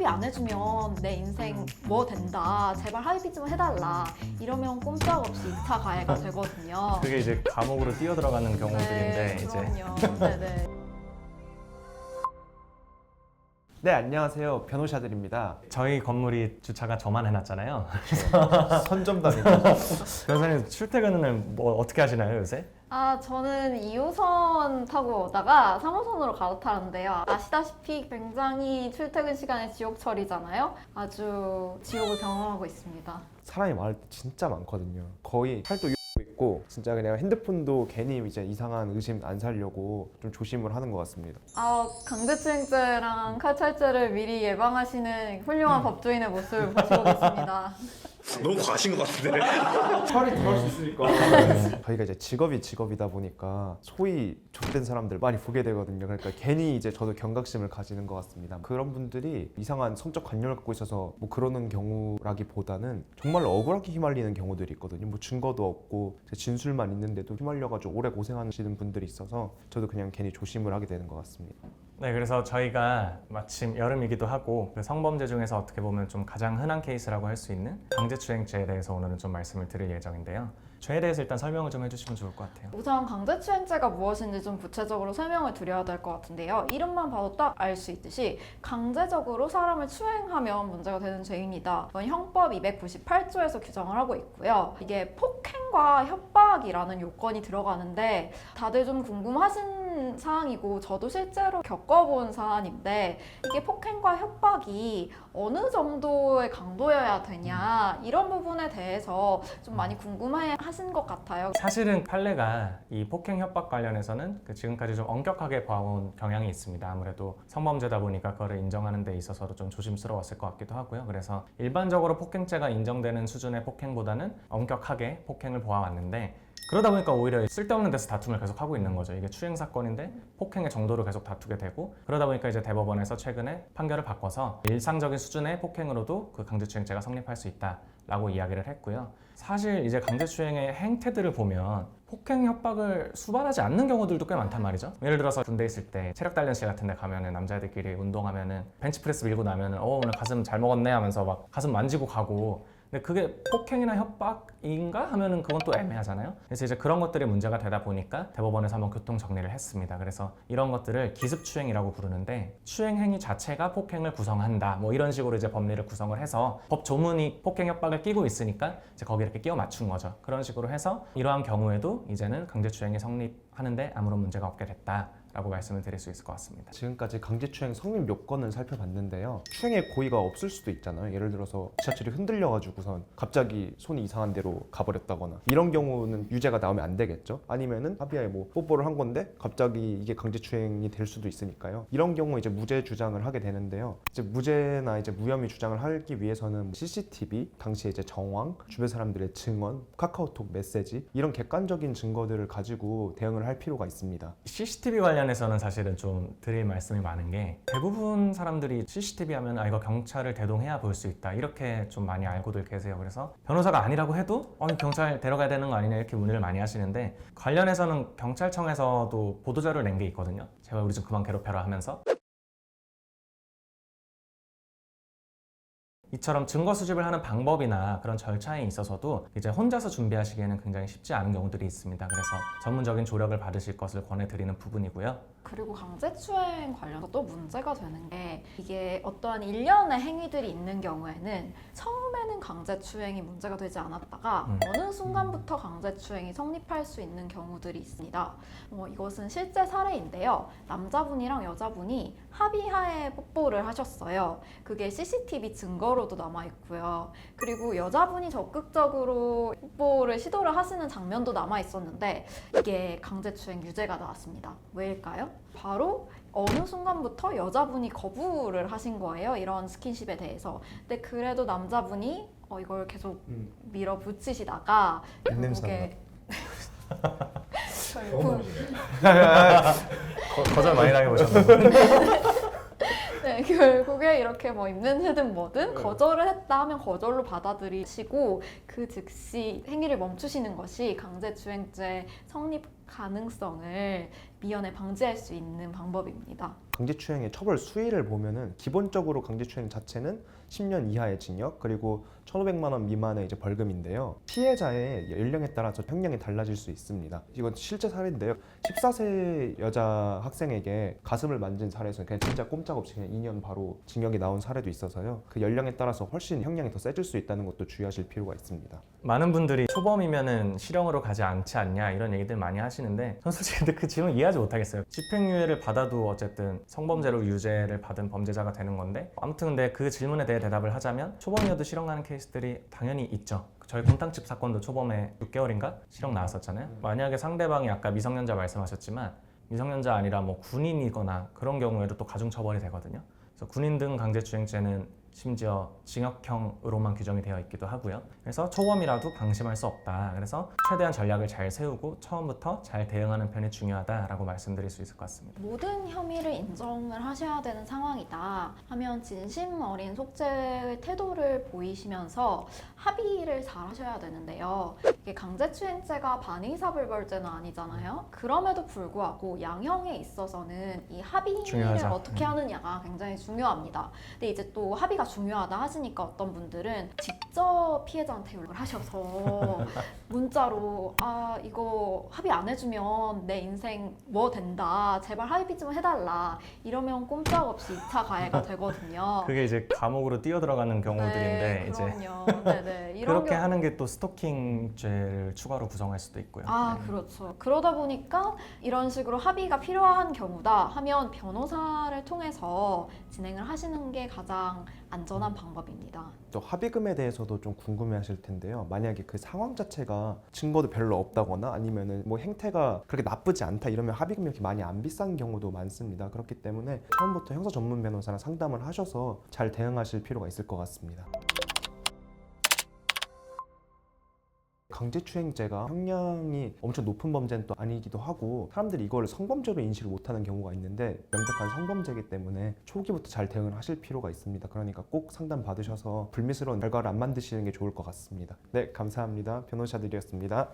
합의 안 해주면 내 인생 뭐 된다. 제발 합의 좀 해달라. 이러면 꼼짝없이 2차 가해가 되거든요. 그게 이제 감옥으로 뛰어 들어가는 경우들인데 네, 이제 그럼요. 네네. 네 안녕하세요 변호사들입니다 저희 건물이 주차가 저만 해놨잖아요. 선점단이고 변호사님 출퇴근을 뭐 어떻게 하시나요 요새? 아, 저는 2호선 타고 오다가 3호선으로 갈아타는데요. 아시다시피 굉장히 출퇴근 시간에 지옥철이잖아요. 아주 지옥을 경험하고 있습니다. 사람이 많을 때 진짜 많거든요 거의 팔도 있고 진짜 그냥 핸드폰도 괜히 이제 이상한 의심 안 살려고 좀 조심을 하는 것 같습니다 아, 강제추행죄랑 칼찰죄를 미리 예방하시는 훌륭한 법조인의 모습을 보시고 계십니다. 너무 과하신 것 같은데. 철이 들어올 수 있으니까. 저희가 이제 직업이 직업이다 보니까 소위 족된 사람들 많이 보게 되거든요. 그러니까 괜히 이제 저도 경각심을 가지는 것 같습니다. 그런 분들이 이상한 성적 관념을 갖고 있어서 뭐 그러는 경우라기보다는 정말 억울하게 휘말리는 경우들이 있거든요. 뭐 증거도 없고 제 진술만 있는데도 휘말려가지고 오래 고생하시는 분들이 있어서 저도 그냥 괜히 조심을 하게 되는 것 같습니다 네, 그래서 저희가 마침 여름이기도 하고 그 성범죄 중에서 어떻게 보면 좀 가장 흔한 케이스라고 할 수 있는 강제추행죄에 대해서 오늘은 좀 말씀을 드릴 예정인데요. 죄에 대해서 일단 설명을 좀 해주시면 좋을 것 같아요. 우선 강제추행죄가 무엇인지 좀 구체적으로 설명을 드려야 될 것 같은데요. 이름만 봐도 딱 알 수 있듯이 강제적으로 사람을 추행하면 문제가 되는 죄입니다. 이건 형법 298조에서 규정을 하고 있고요. 이게 폭행과 협박이라는 요건이 들어가는데 다들 좀 궁금하신 사항이고 저도 실제로 겪어본 사안인데 이게 폭행과 협박이 어느 정도의 강도여야 되냐 이런 부분에 대해서 좀 많이 궁금해 하신 것 같아요. 사실은 판례가 이 폭행 협박 관련해서는 그 지금까지 좀 엄격하게 봐온 경향이 있습니다. 아무래도 성범죄다 보니까 그거를 인정하는 데 있어서도 좀 조심스러웠을 것 같기도 하고요. 그래서 일반적으로 폭행죄가 인정되는 수준의 폭행보다는 엄격하게 폭행을 보아왔는데 그러다 보니까 오히려 쓸데없는 데서 다툼을 계속 하고 있는 거죠. 이게 추행 사건인데 폭행의 정도로 계속 다투게 되고 그러다 보니까 이제 대법원에서 최근에 판결을 바꿔서 일상적인 수준의 폭행으로도 그 강제추행죄가 성립할 수 있다라고 이야기를 했고요. 사실 이제 강제추행의 행태들을 보면 폭행 협박을 수반하지 않는 경우들도 꽤 많단 말이죠. 예를 들어서 군대 있을 때 체력 단련실 같은 데 가면은 남자애들끼리 운동하면은 벤치프레스 밀고 나면은 어 오늘 가슴 잘 먹었네 하면서 막 가슴 만지고 가고 근데 그게 폭행이나 협박인가 하면은 그건 또 애매하잖아요. 그래서 이제 그런 것들이 문제가 되다 보니까 대법원에서 한번 교통 정리를 했습니다. 그래서 이런 것들을 기습 추행이라고 부르는데 추행 행위 자체가 폭행을 구성한다. 뭐 이런 식으로 이제 법리를 구성을 해서 법 조문이 폭행 협박을 끼고 있으니까 이제 거기에 이렇게 끼워 맞춘 거죠. 그런 식으로 해서 이러한 경우에도 이제는 강제 추행이 성립하는데 아무런 문제가 없게 됐다. 라고 말씀을 드릴 수 있을 것 같습니다. 지금까지 강제추행 성립 요건을 살펴봤는데요. 추행의 고의가 없을 수도 있잖아요. 예를 들어서 지하철이 흔들려가지고선 갑자기 손이 이상한 데로 가버렸다거나 이런 경우는 유죄가 나오면 안 되겠죠. 아니면은 합의하에 뭐 뽀뽀를 한 건데 갑자기 이게 강제추행이 될 수도 있으니까요. 이런 경우 이제 무죄 주장을 하게 되는데요. 이제 무죄나 이제 무혐의 주장을 하기 위해서는 CCTV, 당시에 이제 정황, 주변 사람들의 증언, 카카오톡 메시지 이런 객관적인 증거들을 가지고 대응을 할 필요가 있습니다. CCTV 관련 해서는 사실은 좀 드릴 말씀이 많은 게 대부분 사람들이 CCTV 하면 아 이거 경찰을 대동해야 볼 수 있다 이렇게 좀 많이 알고들 계세요. 그래서 변호사가 아니라고 해도 어 경찰 데려가야 되는 거 아니냐 이렇게 문의를 많이 하시는데 관련해서는 경찰청에서도 보도자료를 낸 게 있거든요. 제발 우리 좀 그만 괴롭혀라 하면서 이처럼 증거 수집을 하는 방법이나 그런 절차에 있어서도 이제 혼자서 준비하시기에는 굉장히 쉽지 않은 경우들이 있습니다. 그래서 전문적인 조력을 받으실 것을 권해드리는 부분이고요. 그리고 강제추행 관련해서 또 문제가 되는 게 이게 어떠한 일련의 행위들이 있는 경우에는 처음에는 강제추행이 문제가 되지 않았다가 음. 어느 순간부터 강제추행이 성립할 수 있는 경우들이 있습니다. 어, 이것은 실제 사례인데요. 남자분이랑 여자분이 합의하에 뽀뽀를 하셨어요. 그게 CCTV 증거로도 남아 있고요. 그리고 여자분이 적극적으로 뽀뽀를 시도를 하시는 장면도 남아 있었는데 이게 강제추행 유죄가 나왔습니다. 왜일까요? 바로 어느 순간부터 여자분이 거부를 하신 거예요. 이런 스킨십에 대해서. 근데 그래도 남자분이 어, 이걸 계속 음. 밀어붙이시다가 입냄새 결국 거, 거절 많이 당해보셨나요? 네, 결국에 이렇게 뭐 입는 새든 뭐든 거절을 했다 하면 거절로 받아들이시고 그 즉시 행위를 멈추시는 것이 강제추행죄 성립 가능성을 미연에 방지할 수 있는 방법입니다. 강제추행의 처벌 수위를 보면은 기본적으로 강제추행 자체는 10년 이하의 징역 그리고 1,500만 원 미만의 이제 벌금인데요. 피해자의 연령에 따라서 형량이 달라질 수 있습니다. 이건 실제 사례인데요. 14세 여자 학생에게 가슴을 만진 사례에서 그냥 진짜 꼼짝없이 그냥 2년 바로 징역이 나온 사례도 있어서요. 그 연령에 따라서 훨씬 형량이 더 세질 수 있다는 것도 주의하실 필요가 있습니다. 많은 분들이 초범이면은 실형으로 가지 않지 않냐 이런 얘기들 많이 하시는데 저는 솔직히 근데 그 질문 이해하지 못하겠어요. 집행유예를 받아도 어쨌든 성범죄로 유죄를 받은 범죄자가 되는 건데 아무튼 근데 그 질문에 대해 대답을 하자면 초범이어도 실형나는 케이스들이 당연히 있죠. 저희 곰탕집 사건도 초범에 6개월인가 실형 나왔었잖아요. 만약에 상대방이 아까 미성년자 말씀하셨지만 미성년자 아니라 뭐 군인이거나 그런 경우에도 또 가중처벌이 되거든요. 그래서 군인 등 강제추행죄는 심지어 징역형으로만 규정이 되어 있기도 하고요. 그래서 초범이라도 방심할 수 없다. 그래서 최대한 전략을 잘 세우고 처음부터 잘 대응하는 편이 중요하다라고 말씀드릴 수 있을 것 같습니다. 모든 혐의를 인정을 하셔야 되는 상황이다 하면 진심 어린 속죄의 태도를 보이시면서 합의를 잘 하셔야 되는데요. 이게 강제추행죄가 반의사불벌죄는 아니잖아요. 그럼에도 불구하고 양형에 있어서는 이 합의를 중요하죠. 어떻게 음. 하느냐가 굉장히 중요합니다. 근데 이제 또 합의 가 중요하다 하시니까 어떤 분들은 직접 피해자한테 연락을 하셔서 문자로 아 이거 합의 안 해주면 내 인생 뭐 된다 제발 합의 좀 해달라 이러면 꼼짝없이 2차 가해가 되거든요. 그게 이제 감옥으로 뛰어 들어가는 경우들인데 네, 이제 그럼요. 네네. 이런 그렇게 경우- 하는 게 또 스토킹죄를 추가로 구성할 수도 있고요. 아, 네. 그렇죠. 그러다 보니까 이런 식으로 합의가 필요한 경우다 하면 변호사를 통해서 진행을 하시는 게 가장 안전한 방법입니다. 또 합의금에 대해서도 좀 궁금해하실 텐데요. 만약에 그 상황 자체가 증거도 별로 없다거나 아니면은 뭐 행태가 그렇게 나쁘지 않다 이러면 합의금이 이렇게 많이 안 비싼 경우도 많습니다. 그렇기 때문에 처음부터 형사 전문 변호사랑 상담을 하셔서 잘 대응하실 필요가 있을 것 같습니다. 강제추행죄가 형량이 엄청 높은 범죄는 또 아니기도 하고 사람들이 이걸 성범죄로 인식을 못하는 경우가 있는데 명백한 성범죄이기 때문에 초기부터 잘 대응을 하실 필요가 있습니다. 그러니까 꼭 상담 받으셔서 불미스러운 결과를 안 만드시는 게 좋을 것 같습니다. 네, 감사합니다. 변호사들이었습니다.